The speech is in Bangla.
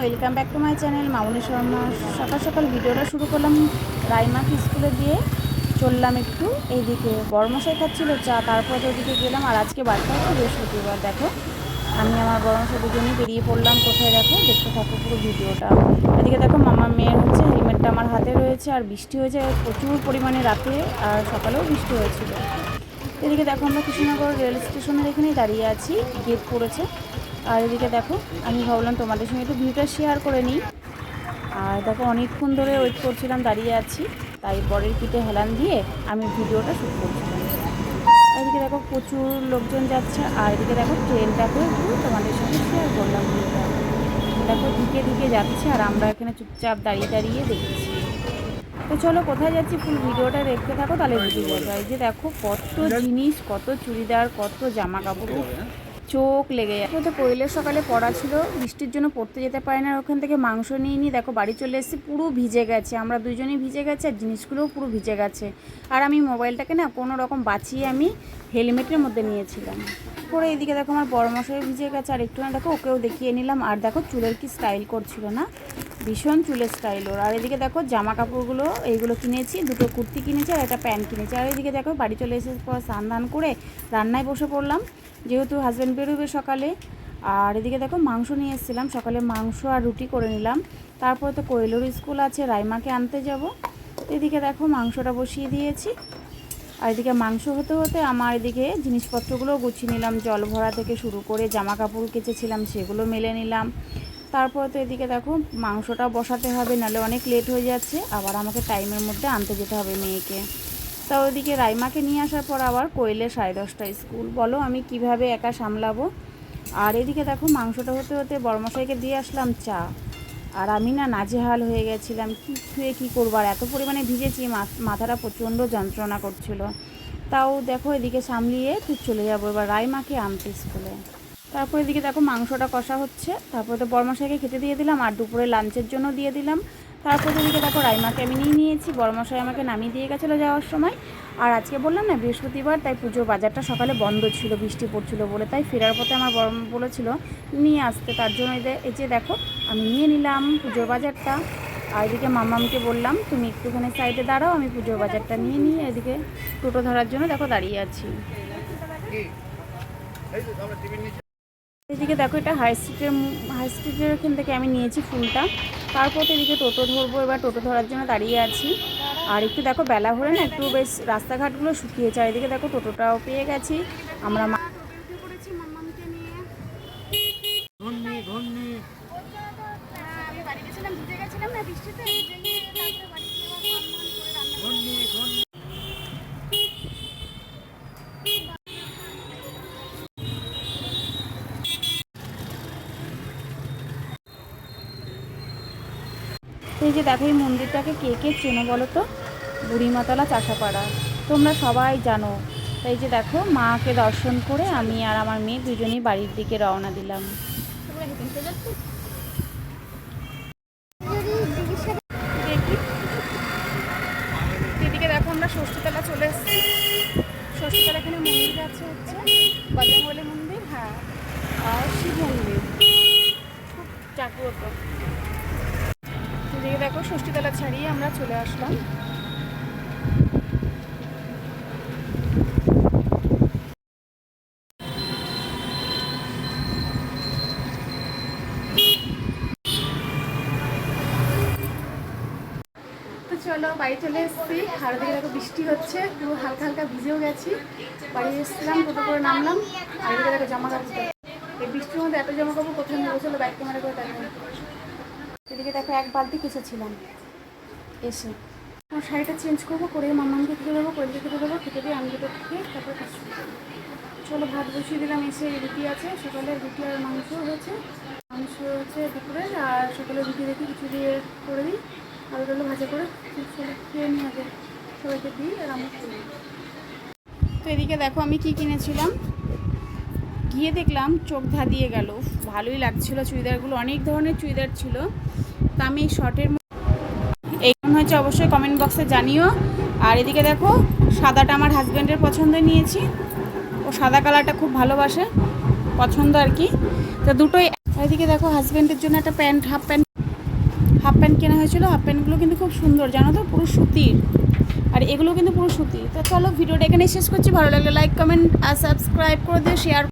Welcome back to my channel Mamoni Sharma. সকাল সকাল ভিডিওটা শুরু করলাম রাইমাকে স্কুলে দিয়ে। চললাম একটু এইদিকে বড়মশাই খাচ্ছিল চা, তারপরে ওদিকে গেলাম। আর আজকে বাড়িতে হচ্ছে বৃহস্পতিবার, দেখো। আমি আমার বড়মশাই দুজনেই বেরিয়ে পড়লাম, কোথায় দেখো? দেখতে থাকো পুরো ভিডিওটা। এদিকে দেখো মামা মেয়ের হচ্ছে, হেলমেটটা আমার হাতে রয়েছে, আর বৃষ্টি হয়েছে প্রচুর পরিমাণে রাতে, আর সকালেও বৃষ্টি হয়েছিল। এদিকে দেখো আমরা কৃষ্ণনগর রেল স্টেশনের এখানেই দাঁড়িয়ে আছি, গেট পড়েছে। আর এদিকে দেখো, আমি ভাবলাম তোমাদের সঙ্গে একটু ভিউটা শেয়ার করে নিই। আর দেখো, অনেকক্ষণ ধরে ওয়েট করছিলাম, দাঁড়িয়ে আছি। তাই পরের পিঠে হেলান দিয়ে আমি ভিডিওটা শ্যুট করছিলাম এদিকে দেখো, প্রচুর লোকজন যাচ্ছে। আর এদিকে দেখো, ট্রেনটাকেও একটু তোমাদের সঙ্গে শেয়ার করলাম ভিডিওটা। দেখো ঢুকে ঢুকে যাচ্ছে, আর আমরা এখানে চুপচাপ দাঁড়িয়ে দাঁড়িয়ে দেখছি। তো চলো, কোথায় যাচ্ছি ফুল ভিডিওটা দেখতে থাকো, তাহলে বুঝে যাবে। এই যে দেখো, কত জিনিস, কত চুড়িদার, কত জামা কাপড় চোখ লেগে যায়। তো কোয়েলের সকালে পড়া ছিল, বৃষ্টির জন্য পড়তে যেতে পারে না ওখান থেকে মাংস নিয়ে নিই দেখো বাড়ি চলে এসেছি, পুরো ভিজে গেছে। আমরা দুজনেই ভিজে গেছে আর জিনিসগুলোও পুরো ভিজে গেছে। আর আমি মোবাইলটাকে না কোনো রকম বাঁচিয়ে আমি হেলমেটের মধ্যে নিয়েছিলাম। পরে এদিকে দেখো আমার বড় মশাই ভিজে গেছে, আর একটু না দেখো ওকেও দেখিয়ে নিলাম। আর দেখো চুলের কি স্টাইল করছিল না? ভীষণ চুলের স্টাইল ওর। আর এদিকে দেখো জামা কাপড়গুলো এইগুলো কিনেছি, দুটো কুর্তি কিনেছি আর একটা প্যান্ট কিনেছি। আর এদিকে দেখো বাড়ি চলে এসে পর স্নান ধান করে রান্নায় বসে পড়লাম। যেহেতু হাজব্যান্ড বেরোবে সকালে, আর এদিকে দেখো মাংস নিয়ে এসেছিলাম। সকালে মাংস আর রুটি করে নিলাম। তারপরে তো কোয়েলোর স্কুল আছে, রাইমাকে আনতে যাব। এদিকে দেখো মাংসটা বসিয়ে দিয়েছি। আর এদিকে মাংস হতে হতে আমার এদিকে জিনিসপত্রগুলো গুছিয়ে নিলাম, জল ভরা থেকে শুরু করে জামা কাপড় কেচেছিলাম, সেগুলো মেলে নিলাম। তারপর তো এদিকে দেখো মাংসটা বসাতে হবে, নাহলে অনেক লেট হয়ে যাচ্ছে, আবার আমাকে টাইমের মধ্যে আনতে যেতে হবে মেয়েকে। তা ওইদিকে রাইমাকে নিয়ে আসার পর আবার কোয়েলে সাড়ে দশটায় স্কুল। বলো আমি কীভাবে একা সামলাবো? আর এদিকে দেখো মাংসটা হতে হতে বড়মশাইকে দিয়ে আসলাম চা। আর আমি না নাজেহাল হয়ে গেছিলাম, কী খুয়ে কী করব? আর এত পরিমাণে ভিজেছি মাথাটা প্রচণ্ড যন্ত্রণা করছিল। তাও দেখো এদিকে সামলিয়ে ঠিক চলে যাব, এবার রাইমাকে আনতে স্কুলে। তারপর এদিকে দেখো মাংসটা কষা হচ্ছে, তারপরে তো বর্মাশাকে খেতে দিয়ে দিলাম, আর দুপুরে লাঞ্চের জন্য দিয়ে দিলাম। তারপর এদিকে দেখো রাইমাকে আমি নিয়ে নিয়েছি বর্মশাই আমাকে নামিয়ে দিয়ে গেছিল যাওয়ার সময়। আর আজকে বললাম না, বৃহস্পতিবার, তাই পুজোর বাজারটা সকালে বন্ধ ছিল, বৃষ্টি পড়ছিল বলে, তাই ফেরার পথে আমার বড় বলেছিল, নিয়ে আসতে। তার জন্য এই যে- দেখো, আমি নিয়ে নিলাম পুজোর বাজারটা। আর এদিকে মামামকে বললাম, তুমি একটুখানি সাইডে দাঁড়াও, আমি পুজোর বাজারটা নিয়ে নিয়ে এদিকে টোটো ধরার জন্য দেখো দাঁড়িয়ে আছি। এদিকে দেখো এটা হাই স্ট্রিটের হাই স্ট্রিটের এখান থেকে আমি নিয়েছি ফুলটা। তারপর তো এদিকে টোটো ধরবো এবার টোটো ধরার জন্য দাঁড়িয়ে আছি। আর একটু দেখো বেলা হলে না একটু বেশ রাস্তাঘাটগুলো শুকিয়েছে আর এদিকে দেখো টোটোটাও পেয়ে গেছি। আমরা মা- না ঘূর্ণি এই যে দেখো, এই মন্দিরটাকে কে কে চেনো বলো তো? বুড়িমাতলা চাষাপাড়া। তোমরা সবাই জানো। তাই যে দেখো, মাকে দর্শন করে আমি আর আমার মেয়ে দুজনেই বাড়ির দিকে রওনা দিলাম। দেখি এদিকে দেখো, আমরা চলে এসেছি। ষষ্ঠীতলা এখানে মন্দির আছে হচ্ছে বজরংবলী মন্দির হ্যাঁ আর শিব মন্দির। খুব ষষ্ঠীতলা ছাড়িয়ে আমরা চলে আসলাম। চলো বাড়ি চলে এসেছি। আর ওদিকে দেখো বৃষ্টি হচ্ছে, পুরো হালকা হালকা ভিজেও গেছি। বাড়ি এসেছিলাম, টোটো করে নামলাম। আর দেখো জামা কাপড় এই বৃষ্টির মধ্যে এত জামা কাপড় কোথায় নেব? চলো বাইক ক্যামেরা করে দেখো এদিকে দেখো, এক বালতি কেসেছিলাম এসে। আমার শাড়িটা চেঞ্জ করব করে মামাকে খেতে দেবো করে খেতে দেবো, খেতে দিয়ে আমি দুটো খেয়ে তারপরে চলো, ভাত বসিয়ে দিলাম, এসে রুটি আছে, সকালে রুটি আর মাংস হয়েছে। মাংস হচ্ছে দুপুরে, আর সকালে রুটি দেখি, কিছু দিয়ে করে দিই। আলু টালু ভাজা করে খেয়ে নিই আগে সবাইকে দিই আর আমি। তো এদিকে দেখো, আমি কি কিনেছিলাম? গিয়ে দেখলাম চোখ ধাঁধিয়ে গেল। ভালোই লাগছিল চুড়িদারগুলো, অনেক ধরনের চুড়িদার ছিল। তা আমি শর্টের এই কেমন হয়েছে অবশ্যই কমেন্ট বক্সে জানিও। আর এদিকে দেখো, সাদাটা আমার হাজব্যান্ডের পছন্দ নিয়েছি। ও সাদা কালারটা খুব ভালোবাসে, পছন্দ আর কি। তো দুটোই এদিকে দেখো হাজব্যান্ডের জন্য একটা pant half pant half pant কেনা হয়েছিল। হাফ প্যান্টগুলো কিন্তু খুব সুন্দর, জানো তো? পুরো সুতির। আর এগুলো কিন্তু পুরো সুতির। তো চলো ভিডিওটা এখানে শেষ করছি। ভালো লাগলে লাইক কমেন্ট আর সাবস্ক্রাইব করে দিও শেয়ার